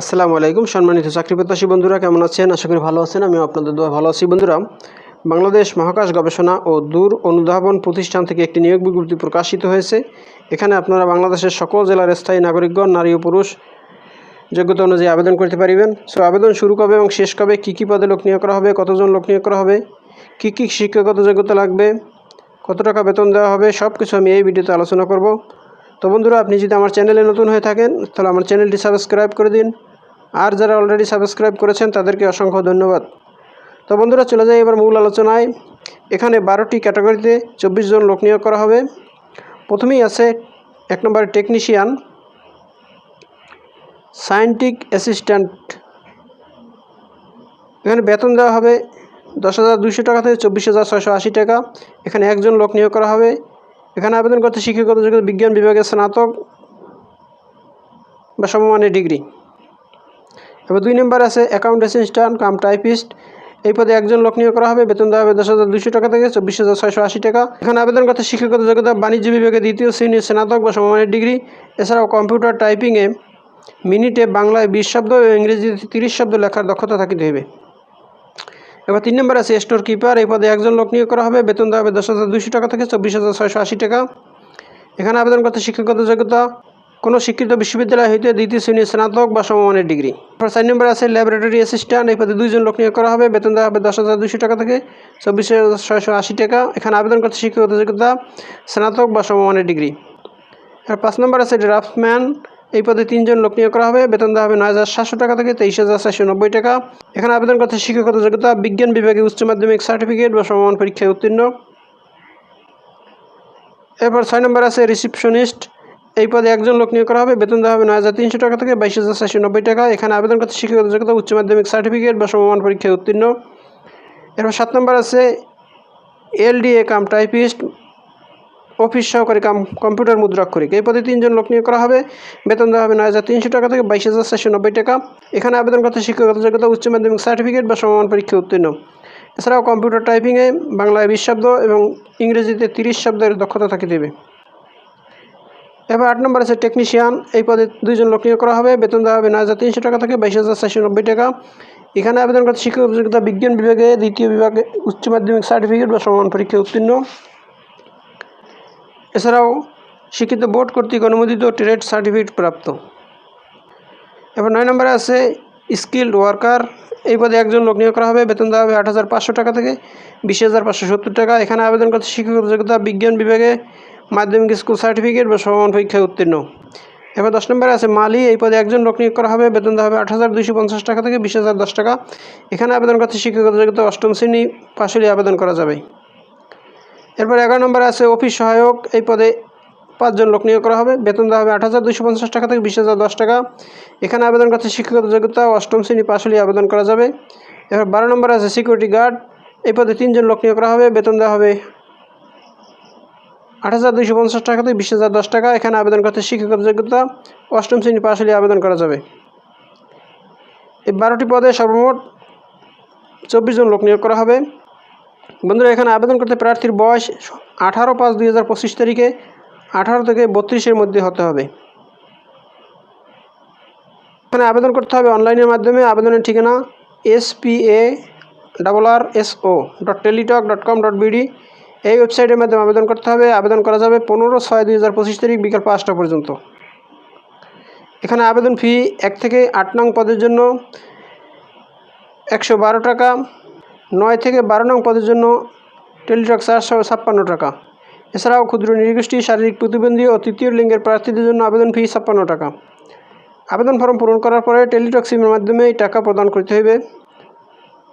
আসসালামু আলাইকুম সম্মানিত চাকরি প্রত্যাশী বন্ধুরা, কেমন আছেন? আশা করি ভালো আছেন আমি আপনাদের দোয়া ভালো আছি। বন্ধুরা, বাংলাদেশ মহাকাশ গবেষণা ও দূর অনুধাবন প্রতিষ্ঠান থেকে একটি নিয়োগ বিজ্ঞপ্তি প্রকাশিত হয়েছে। এখানে আপনারা বাংলাদেশের সকল জেলার স্থায়ী নাগরিকগণ, নারী ও পুরুষ, যোগ্যতা অনুযায়ী আবেদন করতে পারিবেন। সো আবেদন শুরু কবে এবং শেষ কবে, কী কী পদে লোক নিয়োগ করা হবে, কতজন লোক নিয়োগ করা হবে, কী কী শিক্ষাগত যোগ্যতা লাগবে, কত টাকা বেতন দেওয়া হবে সব কিছু আমি এই ভিডিওতে আলোচনা করব। তো বন্ধুরা, আপনি যদি আমার চ্যানেলে নতুন হয়ে থাকেন, তাহলে আমার চ্যানেলটি সাবস্ক্রাইব করে দিন। আর যারা অলরেডি সাবস্ক্রাইব করেছেন, তাদেরকে অসংখ্য ধন্যবাদ। তো বন্ধুরা, চলে যাই এবার মূল আলোচনায়। এখানে বারোটি ক্যাটাগরিতে চব্বিশ জন লোক নিয়োগ করা হবে। প্রথমেই আছে এক নম্বরে টেকনিশিয়ান সায়েন্টিক অ্যাসিস্ট্যান্ট এখানে বেতন দেওয়া হবে দশ হাজার দুইশো টাকা থেকে চব্বিশ হাজার ছয়শো আশি টাকা। এখানে একজন লোক নিয়োগ করা হবে। এখানে আবেদন করতে শিক্ষাগত বিজ্ঞান বিভাগের স্নাতক বা সমমানের ডিগ্রি। এবার দুই নম্বর আছে অ্যাকাউন্ট অ্যাসিস্ট্যান্ট কাম টাইপিস্ট এই পদে একজন লোক নিয়োগ করা হবে, বেতন দেওয়া হবে দশ হাজার দুশো টাকা থেকে চব্বিশ হাজার ছয়শো আশি টাকা। এখানে আবেদন করতে শিক্ষাগত যোগ্যতা, বাণিজ্য বিভাগে দ্বিতীয় শ্রেণির স্নাতক বা সমমানের ডিগ্রি, এছাড়াও কম্পিউটার টাইপিংয়ে মিনিটে বাংলায় বিশ শব্দ ও ইংরেজিতে তিরিশ শব্দ লেখার দক্ষতা থাকিতে হবে এবার তিন নম্বর আছে স্টোর কিপার এই পদে একজন লোক নিয়োগ করা হবে, বেতন দেওয়া হবে দশ হাজার দুশো টাকা থেকে চব্বিশ হাজার ছয়শো আশি টাকা। এখানে আবেদন করতে শিক্ষাগত যোগ্যতা কোনো শিক্ষিত বিশ্ববিদ্যালয় হইতে দ্বিতীয় শ্রেণির স্নাতক বা সমমানের ডিগ্রি। এরপর চার নম্বর আছে ল্যাবরেটরি অ্যাসিস্ট্যান্ট, এই পদে দুইজন লোক নিয়োগ করা হবে। বেতন দেওয়া হবে দশ হাজার দুশো টাকা থেকে চব্বিশ হাজার ছয়শো আশি টাকা। এখানে আবেদন করতে শিক্ষাগত যোগ্যতা স্নাতক বা সমমানের ডিগ্রি। আর পাঁচ নম্বর আছে ড্রাফটম্যান, এই পদে তিনজন লোক নিয়োগ করা হবে। বেতন দেওয়া হবে নয় হাজার সাতশো টাকা থেকে তেইশ হাজার চারশো নব্বই টাকা। এখানে আবেদন করতে শিক্ষাগত যোগ্যতা বিজ্ঞান বিভাগে উচ্চ মাধ্যমিক সার্টিফিকেট বা সমমান পরীক্ষায় উত্তীর্ণ। এরপর ছয় নম্বর আছে রিসিপশনিস্ট এই পদে একজন লোক নিয়োগ করা হবে, বেতন দেওয়া হবে নয় হাজার তিনশো টাকা থেকে বাইশ হাজার চারশো নব্বই টাকা। এখানে আবেদন করতে শিক্ষাগত যোগ্যতা উচ্চ মাধ্যমিক সার্টিফিকেট বা সমমান পরীক্ষায় উত্তীর্ণ। এরপর সাত নম্বর আছে, এলডিএ কাম টাইপিস্ট, অফিস সহকারী কাম কম্পিউটার মুদ্রাক্ষরিক। এই পদে তিনজন লোক নিয়োগ করা হবে, বেতন দেওয়া হবে নয় হাজার তিনশো টাকা থেকে বাইশ হাজার চারশো নব্বই টাকা। এখানে আবেদন করতে শিক্ষাগত যোগ্যতা উচ্চ মাধ্যমিক সার্টিফিকেট বা সমমান পরীক্ষা উত্তীর্ণ। এছাড়াও কম্পিউটার টাইপিংয়ে বাংলায় বিশ শব্দ এবং ইংরেজিতে তিরিশ শব্দের দক্ষতা থাকিতে দেবে। এবার আট নম্বর আছে টেকনিশিয়ান এই পদে দুইজন লোক নিয়োগ করা হবে। বেতন দেওয়া হবে নয় হাজার তিনশো টাকা থেকে বাইশ হাজার চারশো নব্বই টাকা। এখানে আবেদন করতে শিক্ষক যোগ্যতা বিজ্ঞান বিভাগে, দ্বিতীয় বিভাগে উচ্চ মাধ্যমিক সার্টিফিকেট বা সমান পরীক্ষায় উত্তীর্ণ। এছাড়াও শিক্ষিত বোর্ড কর্তৃক অনুমোদিত ট্রেড সার্টিফিকেট প্রাপ্ত। এবার নয় নম্বরে আছে স্কিল্ড ওয়ার্কার এই পদে একজন লোক নিয়োগ করা হবে। বেতন দেওয়া হবে আট হাজার পাঁচশো টাকা থেকে বিশ হাজার পাঁচশো সত্তর টাকা। এখানে আবেদন করতে শিক্ষক যোগ্যতা বিজ্ঞান বিভাগে মাধ্যমিক স্কুল সার্টিফিকেট বা সমান পরীক্ষায় উত্তীর্ণ। এবার দশ নম্বরে আছে, মালি, এই পদে একজন লোক নিয়োগ করা হবে, বেতন দেওয়া হবে আট হাজার দুইশো পঞ্চাশ টাকা থেকে বিশ হাজার দশ টাকা। এখানে আবেদন করতে শিক্ষকতা যোগ্যতা অষ্টম শ্রেণি পাশে আবেদন করা যাবে। এরপর এগারো নম্বরে আছে, অফিস সহায়ক, এই পদে পাঁচজন লোক নিয়োগ করা হবে, বেতন দেওয়া হবে আট হাজার দুইশো পঞ্চাশ টাকা থেকে বিশ হাজার দশ টাকা। এখানে আবেদন করতে শিক্ষকতা যোগ্যতা অষ্টম শ্রেণি পাশে আবেদন করা যাবে। এবার বারো নম্বরে আছে সিকিউরিটি গার্ড এই পদে তিনজন লোক নিয়োগ করা হবে, বেতন দেওয়া হবে আট হাজার দুইশো পঞ্চাশ টাকা থেকে বিশ হাজার দশ টাকা। এখানে আবেদন করতে শিক্ষকতা যোগ্যতা অষ্টম শ্রেণি পাশ হলে আবেদন করা যাবে। এই বারোটি পদে সর্বমোট চব্বিশ জন লোক নিয়োগ করা হবে। বন্ধুরা, এখানে আবেদন করতে প্রার্থীর বয়স আঠারো পাঁচ দুই হাজার পঁচিশ তারিখে আঠারো থেকে বত্রিশের মধ্যে হতে হবে। এখানে আবেদন করতে হবে অনলাইনের মাধ্যমে। আবেদনের ঠিকানা S P A double R S O dot Teletalk dot com dot BD এই ওয়েবসাইটের মাধ্যমে আবেদন করতে হবে। আবেদন করা যাবে পনেরো ছয় দুই হাজার পঁচিশ তারিখ বিকাল পাঁচটা পর্যন্ত। এখানে আবেদন ফি এক থেকে আট নং পদের জন্য একশো বারো টাকা, নয় থেকে বারো নং পদের জন্য টেলিটক চারশো ছাপ্পান্ন টাকা। এছাড়াও ক্ষুদ্র নৃগোষ্ঠী, শারীরিক প্রতিবন্ধী ও তৃতীয় লিঙ্গের প্রার্থীদের জন্য আবেদন ফি ছাপ্পান্ন টাকা। আবেদন ফর্ম পূরণ করার পরে টেলিটক সিমের মাধ্যমে এই টাকা প্রদান করতে হবে